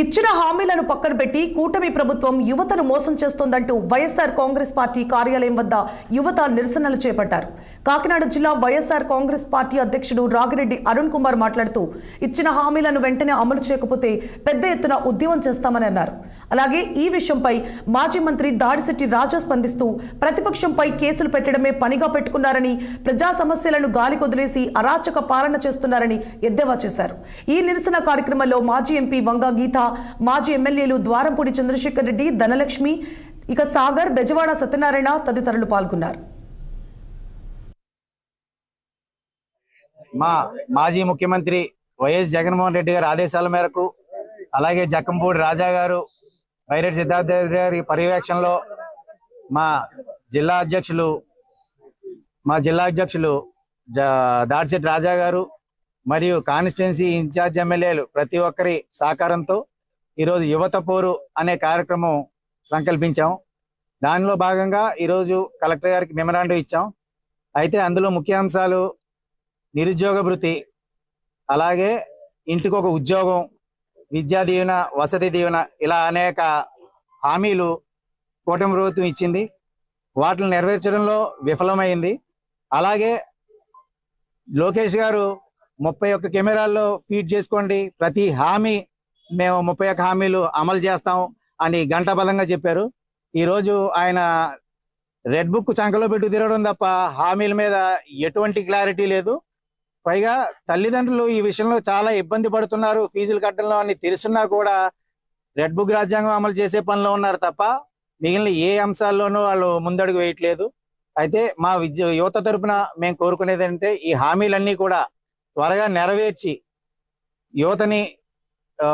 ఇచ్చిన హామీలను పక్కన పెట్టి కూటమి ప్రభుత్వం యువతను మోసం చేస్తోందంటూ వైఎస్ఆర్ కాంగ్రెస్ పార్టీ కార్యాలయం వద్ద యువత నిరసనలు చేపట్టారు. కాకినాడ జిల్లా వైఎస్ఆర్ కాంగ్రెస్ పార్టీ అధ్యక్షుడు రాగిరెడ్డి అరుణ్ కుమార్ మాట్లాడుతూ ఇచ్చిన హామీలను వెంటనే అమలు చేయకపోతే పెద్ద ఎత్తున ఉద్యమం చేస్తామని అన్నారు. అలాగే ఈ విషయంపై మాజీ మంత్రి దాడిశెట్టి రాజా స్పందిస్తూ ప్రతిపక్షంపై కేసులు పెట్టడమే పనిగా పెట్టుకున్నారని ప్రజా సమస్యలను గాలికొదిలేసి అరాచక పాలన చేస్తున్నారని ఎద్దేవా చేశారు. ఈ నిరసన కార్యక్రమంలో మాజీ ఎంపీ వంగా గీత మాజీ ఎమ్మెల్యేలు ద్వారంపూడి చంద్రశేఖర్ రెడ్డి ధనలక్ష్మి ఇక సాగర్ బెజవాడ సత్యనారాయణ తదితరులు పాల్గొన్నారు. మా మాజీ ముఖ్యమంత్రి వైఎస్ జగన్మోహన్ రెడ్డి గారి ఆదేశాల మేరకు అలాగే జక్కంపూడి రాజా గారు వైరెడ్డి సిద్ధార్థ గారి పర్యవేక్షణలో మా జిల్లా అధ్యక్షులు మా జిల్లా అధ్యక్షులు దాడిశెట్టి రాజా గారు మరియు కాన్స్టిట్యున్సీ ఇన్ఛార్జ్ ఎమ్మెల్యేలు ప్రతి ఒక్కరి సహకారంతో ఈరోజు యువత పోరు అనే కార్యక్రమం సంకల్పించాం. దానిలో భాగంగా ఈరోజు కలెక్టర్ గారికి మెమరాండం ఇచ్చాం. అయితే అందులో ముఖ్యాంశాలు నిరుద్యోగ భృతి అలాగే ఇంటికి ఒక ఉద్యోగం విద్యా దీవెన వసతి దీవెన ఇలా అనేక హామీలు కూటమి ప్రభుత్వం ఇచ్చింది. వాటిని నెరవేర్చడంలో విఫలమైంది. అలాగే లోకేష్ గారు ముప్పై ఒక్క కెమెరాల్లో ఫీడ్ చేసుకోండి. ప్రతి హామీ మేము ముప్పై ఒక్క హామీలు అమలు చేస్తాం అని గంటబలంగా చెప్పారు. ఈరోజు ఆయన రెడ్ బుక్ చంకలో పెట్టు తిరగడం తప్ప హామీల మీద ఎటువంటి క్లారిటీ లేదు. పైగా తల్లిదండ్రులు ఈ విషయంలో చాలా ఇబ్బంది పడుతున్నారు. ఫీజులు కట్టడంలో అని తెలుసున్నా కూడా రెడ్ బుక్ రాజ్యాంగం అమలు చేసే పనిలో ఉన్నారు తప్ప మిగిలిన ఏ అంశాల్లోనూ వాళ్ళు ముందడుగు వేయట్లేదు. అయితే మా విద్య యువత తరపున మేము కోరుకునేది ఏంటంటే ఈ హామీలన్నీ కూడా త్వరగా నెరవేర్చి యువతని ఆ,